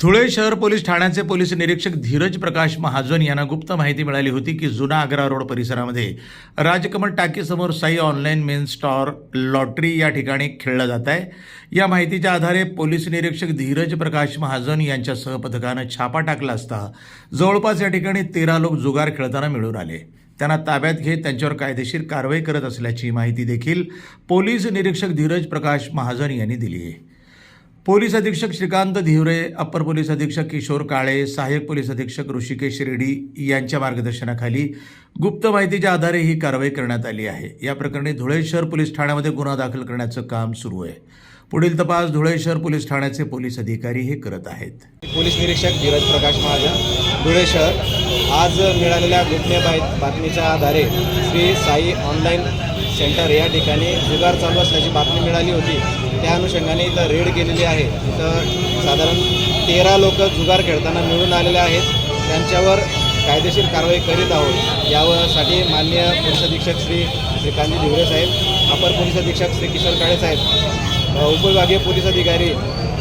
धुळे शहर पोलीस ठाण्याचे पोलीस निरीक्षक धीरज प्रकाश महाजन यांना गुप्त माहिती मिळाली होती की जुना आग्रा रोड परिसरामध्ये Rajkamal टाकीसमोर Sai online main store lottery या ठिकाणी खेळलं जात आहे. या माहितीच्या आधारे पोलीस निरीक्षक धीरज प्रकाश महाजन यांच्या सहपथकानं छापा टाकला असता जवळपास या ठिकाणी तेरा लोक जुगार खेळताना मिळून आले. त्यांना ताब्यात घेत त्यांच्यावर कायदेशीर कारवाई करत असल्याची माहिती देखील पोलीस निरीक्षक धीरज प्रकाश महाजन यांनी दिली आहे. पोलीस अधीक्षक श्रीकांत धिवरे अप्पर पोलीस अधीक्षक किशोर काळे सहाय्यक पोलीस अधीक्षक ऋषिकेश रेड्डी यांच्या मार्गदर्शनाखाली गुप्त माहितीच्या आधारे ही कारवाई करण्यात आली आहे. या प्रकरणी धुळे शहर पोलीस ठाण्यामध्ये गुन्हा दाखल करण्याचं काम सुरू आहे. पुढील तपास धुळे शहर पोलीस ठाण्याचे पोलीस अधिकारी हे करत आहेत. पोलीस निरीक्षक धीरज प्रकाश महाजन धुळे शहर. आज मिळालेल्या गोपनीय बातमीच्या आधारे श्री साई ऑनलाईन सेंटर या ठिकाणी जुगार चालू असल्याची बातमी मिळाली होती. त्या अनुषंगाने इथं रेड केलेली आहे. इथं साधारण तेरा लोक जुगार खेळताना मिळून आलेले आहेत. त्यांच्यावर कायदेशीर कारवाई करीत आहोत. यासाठी माननीय पोलीस अधीक्षक श्री श्रीकांत धिवरे साहेब अपर पोलीस अधीक्षक श्री किशोर काळे साहेब उपविभागीय पोलीस अधिकारी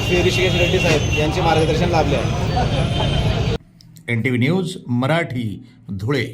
श्री ऋषिकेश रेड्डी साहेब यांचे मार्गदर्शन लाभले आहे. N T V news Marathi Dhule.